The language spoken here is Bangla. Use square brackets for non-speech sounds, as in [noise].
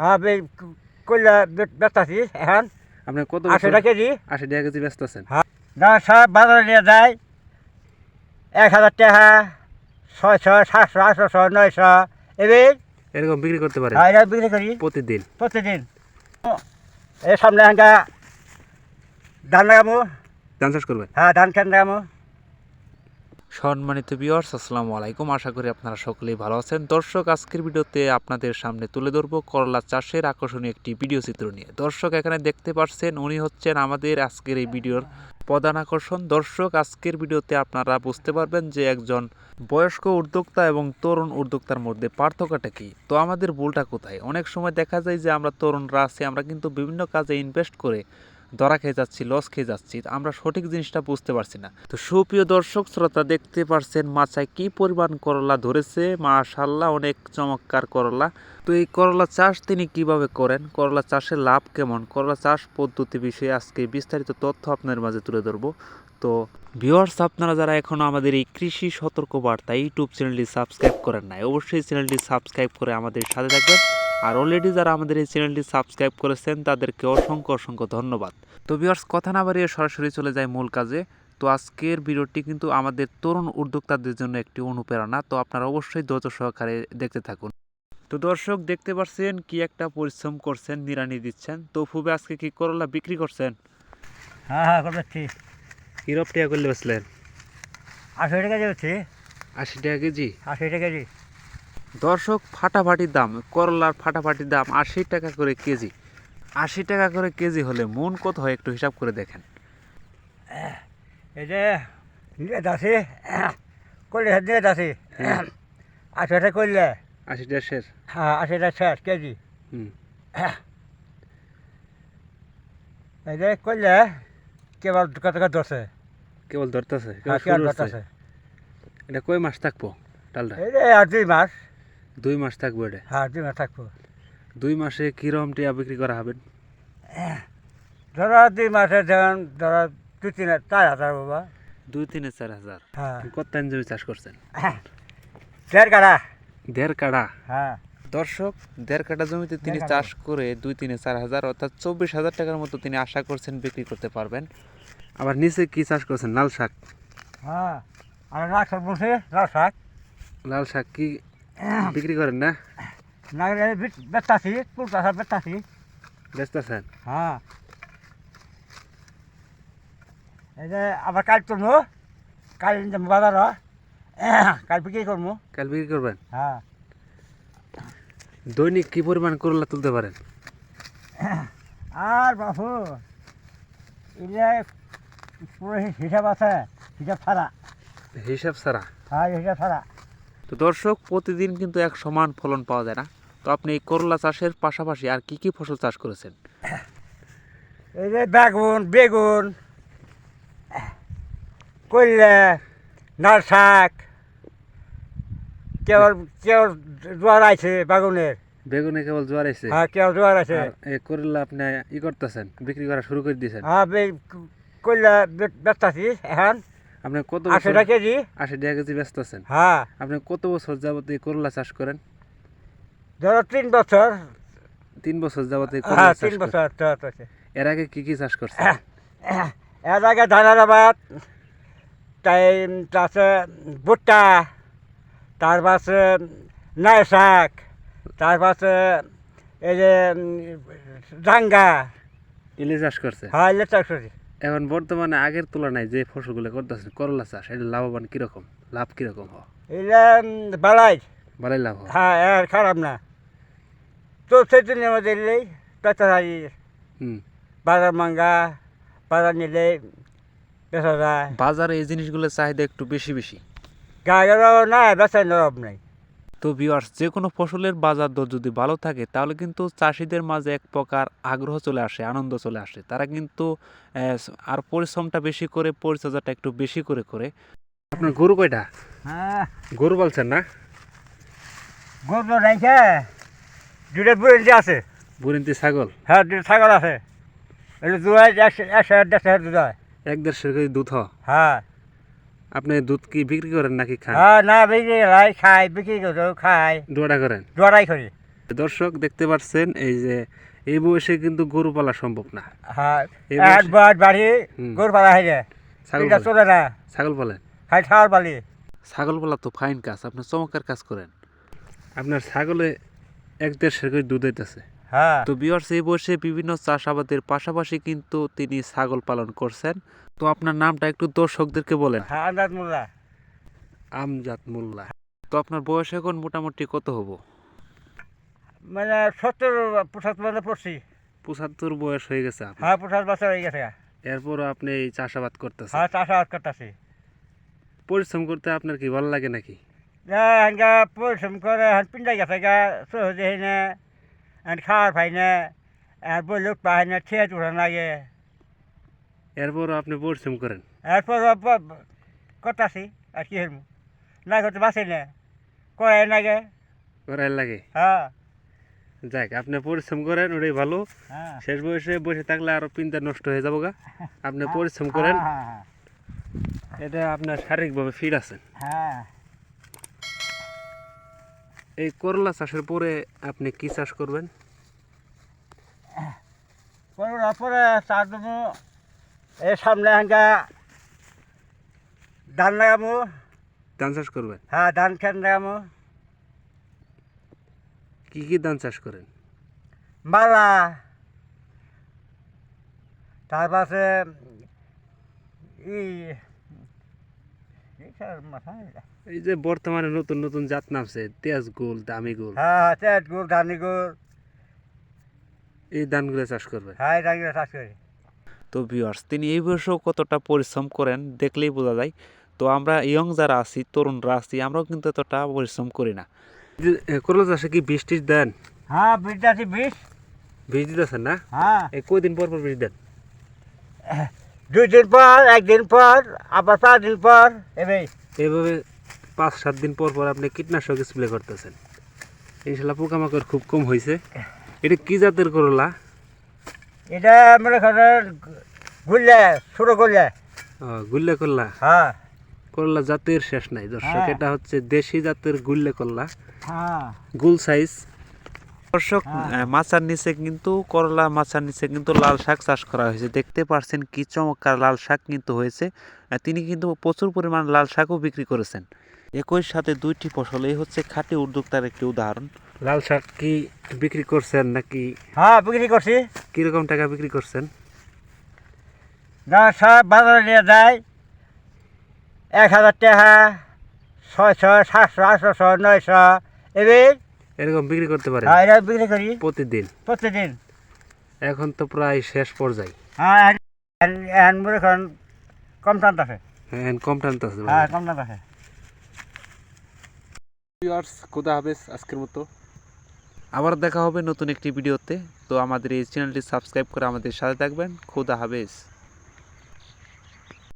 হ্যাঁ কইলা বেচতাছি এখন। আপনি কত আশি টাকা কেজি। আশি টাকা কেজি ব্যস্ত আছেন। না সব বাজারে নিয়ে যায় এক হাজার টাকা ছয়শো সাতশো আটশো নয়শো এবার এরকম বিক্রি করতে পারেন? হ্যাঁ, বিক্রি করি। প্রতিদিন? প্রতিদিন। এই সামনে ধান লাগামো ধান চাষ করবেন? হ্যাঁ ধান খেন লাগামো সম্মানিত বিয়ার্স আসসালামু আলাইকুম। আশা করি আপনারা সকলেই ভালো আছেন। দর্শক, আজকের ভিডিওতে আপনাদের সামনে তুলে ধরবো করলা চাষের আকর্ষণীয় একটি ভিডিও চিত্র নিয়ে। দর্শক, এখানে দেখতে পাচ্ছেন, উনি হচ্ছেন আমাদের আজকের এই ভিডিওর প্রধান আকর্ষণ। দর্শক, আজকের ভিডিওতে আপনারা বুঝতে পারবেন যে একজন বয়স্ক উদ্যোক্তা এবং তরুণ উদ্যোক্তার মধ্যে পার্থক্যটা কি। তো আমাদের ভুলটা কোথায়? অনেক সময় দেখা যায় যে আমরা তরুণরা আছি, আমরা কিন্তু বিভিন্ন কাজে ইনভেস্ট করে ধরা খেয়ে যাচ্ছি লস খেয়ে যাচ্ছি আমরা সঠিক জিনিসটা বুঝতে পারছি না। তো সুপ্রিয় দর্শক, শ্রোতা দেখতে পারছেন মাচায় কি পরিমাণ করলা ধরেছে? মাশাল্লাহ অনেক চমৎকার করলা। তো এই করলা চাষ তিনি কীভাবে করেন? করলা চাষের লাভ কেমন? করলা চাষ পদ্ধতি বিষয়ে আজকে বিস্তারিত তথ্য আপনার মাঝে তুলে ধরবো। তো ভিউয়ার্স আপনারা যারা এখনও আমাদের এই কৃষি সতর্ক বার্তা ইউটিউব চ্যানেলটি সাবস্ক্রাইব করেন নাই, অবশ্যই চ্যানেলটি সাবস্ক্রাইব করে আমাদের সাথে থাকবেন। আর অলরেডি যারা আমাদের এই চ্যানেলটি সাবস্ক্রাইব করেছেন তাদেরকে অসংখ্য অসংখ্য ধন্যবাদ। তো ভিউয়ার্স কথা না বাড়িয়ে সরাসরি চলে যায় মূল কাজে। তো আজকের ভিডিওটি কিন্তু আমাদের তরুণ উদ্যোক্তাদের জন্য একটি অনুপ্রেরণা। তো আপনারা অবশ্যই ধৈর্য সহকারে দেখতে থাকুন। তো দর্শক দেখতে পাচ্ছেন কি একটা পরিশ্রম করছেন নিরানি দিচ্ছেন। তো ফুবে আজকে কি করলা বিক্রি করছেন? হ্যাঁ হ্যাঁ করছি হিরপ টিয়া করলে বেসলেন আশি টাকা দিচ্ছি আশি টাকা কেজি? আশি টাকা কেজি। দর্শক ফাটাফাটি দাম করলার ফাটাফাটি দাম আশি টাকা করে কেজি। আশি টাকা করে কেজি হলে মন কত হয় একটু হিসাব করে দেখেন। এই যে করলে নিয়ে দাসি আশি টাকা করলে আশি টাকা শেষ। হ্যাঁ আশি টাকা শেষ কেজি। হুম। এই যে করলে কেবল টাকা দশে কেবল ধরতেছে হ্যাঁ কেবল দশে এটা কয় মাস থাকব? ডালটা এই যে আর দুই মাস। দুই মাস থাকব এটা? হ্যাঁ দুই মাস থাকব। দুই মাসে কিরম টিয়া বিক্রি করা হবে? ধরো দুই মাসে যেমন ধরো দুই তিন চার হাজার বাবা। দুই তিনে চার হাজার? হ্যাঁ। কত জমি চাষ করছেন? দেড় কাড়া। দেড় কাড়া? হ্যাঁ। দর্শক দেড় কাটা জমিতে তিনি চাষ করে দুই তিনে চার হাজার অর্থাৎ চব্বিশ হাজার টাকার মতো তিনি আশা করছেন বিক্রি করতে পারবেন। আবার নিচে কি চাষ করছেন? লাল শাক। হ্যাঁ আর লাল শাক বলছে লাল শাক। লাল শাক কি বিক্রি করেন না? না বেতাছি পুলটা শাক বেতাছি বেচতেছেন হ্যাঁ। এই যে আবার কাল তুলবো কাল বাজার কাল বিক্রি করব কাল বিক্রি করবেন? হ্যাঁ। দৈনিক কি পরিমাণ করলা তুলতে পারেন? আর বাবু এটা পুরো হিসাব আছে হিসাব ছাড়া। হিসাব ছাড়া? হ্যাঁ হিসাব ছাড়া। তো দর্শক প্রতিদিন কিন্তু এক সমান ফলন পাওয়া যায় না। তো আপনি এই করলা চাষের পাশাপাশি আর কি কি ফসল চাষ করেছেন? এই যে বেগুন বেগুন করলে নাল শাক কেউ কেউ জোয়ার আছে বেগুনের। বেগুনে কেবল জোয়ার আইছে হ্যাঁ কেউ জোয়ার আছে। এই করলা আপনি ই করতেছেন বিক্রি করা শুরু করে দিয়েছেন হ্যাঁ করলে বেচতাছি এখন। আপনি কত আশি টাকা কেজি? আশি টাকা কেজি ব্যস্ত আছেন? হ্যাঁ। আপনি কত বছর যাবত এই করলা চাষ করেন? ধরো তিন বছর। তিন বছর যাবত এই করলা হ্যাঁ তিন বছর তো আছে। এর আগে কি কি চাষ করছেন? এর আগে ধানের আবাদ তাই তাছে ভুট্টা তার পাশে নাই শাক তার পাশে এই যে ডাঙ্গা ইলি চাষ করছে? হ্যাঁ এলে চাষ করি এখন বর্তমানে আগের তুলনায় যে ফসলগুলো করতেছেন করলা চাষ এটা লাভবান কীরকম? লাভ কীরকম হয়? এলে বালাই। ভালোই লাভ হয়? হ্যাঁ এর খারাপ না। তো সেদিনের মধ্যে এলেই বেচা যায় বাজার মাঙ্গা বাজার নিলে বেচা যায়। বাজারে এই জিনিসগুলোর চাহিদা একটু বেশি বেশি? গায়েরও নাই বেচার অভাব নেই। তো ভিউয়ার্স যে কোনো ফসলের বাজার দর যদি ভালো থাকে তাহলে কিন্তু চাষিদের মাঝে এক প্রকার আগ্রহ চলে আসে আনন্দ চলে আসে। তারা কিন্তু আহ, আর পরিশ্রমটা বেশি করে পরিচর্যাটা একটু বেশি করে করে। আপনার গরু কয়টা? হ্যাঁ। গরু বলছেন না? গরু নাইছে দুটো বুড়ি আছে। বুরিন্তি ছাগল? হ্যাঁ দুটো ছাগল আছে। একশো দেড়শো দুধ হয়। এক দেড়শো দুধ হয়? হ্যাঁ। আপনি দুধ কি বিক্রি করেন নাকি খান? হ্যাঁ না বিক্রি হয় খাই বিক্রি করো খাই। ডোয়াটা করেন? জড়াই করি। দর্শক দেখতে পাচ্ছেন এই যে এই বয়সে কিন্তু গরু পালা সম্ভব না। হ্যাঁ এই বয়সে- এক বার বাড়ি গরু পালা হয়ে যায়। ছাগল চলে না। ছাগল পালেন খাই ছাগল পালি। ছাগল পালা তো ফাইন কাজ আপনি চমৎকার কাজ করেন। আপনার ছাগলে এক দেড়শো করে দুধ হইতেছে হ্যাঁ। তো বিয়ার্স এই বয়সে বিভিন্ন চাষাবাদের পাশাপাশি কিন্তু তিনি ছাগল পালন করছেন। তো আপনার নামটা একটু দর্শকদেরকে বলেন। হ্যাঁ আন্দাজ মোল্লা। আমজাদ মোল্লা। তো আপনার বয়স এখন মোটামুটি কত হব? মানে সত্তর পঁচাত্তর পড়ছি। পঁচাত্তর বয়স হয়ে গেছে আপনার। হ্যাঁ পঁচাশ বছর হয়ে গেছে। এরপরও আপনি এই চাষাবাদ করতেছেন। হ্যাঁ চাষাবাদ করতেছি। পরিশ্রম করতে আপনার কি ভালো লাগে নাকি? হাঙ্গা পরিশ্রম করে হান পিন্ডাই গেছে গা সহজে হয় না খাওয়ার পাই না বই লোক পাই না ঠেয়ে চুড়া লাগে এরপরও আপনি পরিশ্রম করেন। এরপর করতেছি আর কি হইব? না করতে বাঁচি না। করাই নাগে করার লাগে? হ্যাঁ। যাক আপনি পরিশ্রম করেন ওটাই ভালো। হ্যাঁ। শেষ বয়সে বসে থাকলে আরও পিনটা নষ্ট হয়ে যাব গা আপনি পরিশ্রম করেন। হ্যাঁ এটা আপনার শারীরিকভাবে ফিট আছেন। হ্যাঁ। এই করলা চাষের পরে আপনি কি চাষ করবেন? পরে চার দেবো এই সামনে হাঙ্গা ধান লাগাবো। ধান চাষ করবেন? হ্যাঁ ধান খেত লাগাবো। কি কি ধান চাষ করেন? মালা। তারপাশে ই। এই যে বর্তমানে নতুন নতুন জাত নামছে তেজ গোল দামি গোল হ্যাঁ তেজ গুড় ধানি গুড়। এই ধানগুলো চাষ করবেন হ্যাঁ ধানগুলো চাষ করি। তো ভিউয়ার্স তিনি এই বয়সেও কতটা পরিশ্রম করেন দেখলেই বোঝা যায়। তো আমরা ইয়ং যারা আছি তরুণরা আছি আমরাও কিন্তু এতটা পরিশ্রম করি না। করলা চাষে কি বীজ টিজ দেন? হ্যাঁ বিদ্যার্থী বিষ বীজ। দিতেছেন না? হ্যাঁ। এই কয়দিন পর পর বীজ দেন? [laughs] দুই দিন পর একদিন পর আবার পাঁচ দিন পর। এবার এইভাবে পাঁচ সাত দিন পর পর আপনি কীটনাশক স্প্রে করতেছেন। ইনশাল্লাহ পোকামাকড় খুব কম হয়েছে এটা কি জাতের করলা? এটা মনে করেন গুললে ছোটো গুললে। ও, গুল্লে করলা? হ্যাঁ। করলা জাতের শেষ নাই দর্শক। হ্যাঁ। এটা হচ্ছে দেশি জাতের গুল্লে করলা। হ্যাঁ। গুল সাইজ দর্শক হ্যাঁ। মাচার নিচে কিন্তু করলা মাচার নিচে কিন্তু লাল শাক চাষ করা হয়েছে। দেখতে পারছেন কি চমৎকার লাল শাক কিন্তু হয়েছে। তিনি কিন্তু প্রচুর পরিমাণ লাল শাকও বিক্রি করেছেন। একই সাথে দুইটি ফসল এই হচ্ছে খাঁটি উদ্যোক্তার একটি উদাহরণ। লাল শাক কি বিক্রি করছেন নাকি? হ্যাঁ বিক্রি করছি। কীরকম টাকা বিক্রি করছেন? যা সব বাজারে নিয়ে যায় এক হাজার টাকা ছয়শো সাতশো আটশোশো নয়শো এবার এরকম বিক্রি করতে পারেন। হ্যাঁ এটা বিক্রি করি। প্রতিদিন। প্রতিদিন। এখন তো প্রায় শেষ পর্যায়ে। হ্যাঁ এখন- এখন মনে করেন কম টান আছে। হ্যাঁ কম টানতেছে হ্যাঁ কম টান আছে। ভিউয়ার্স খুদা হাফেজ আজকের মতো। আবার দেখা হবে নতুন একটি ভিডিওতে। তো আমাদের এই চ্যানেলটি সাবস্ক্রাইব করে আমাদের সাথে থাকবেন। খুদা হাফেজ।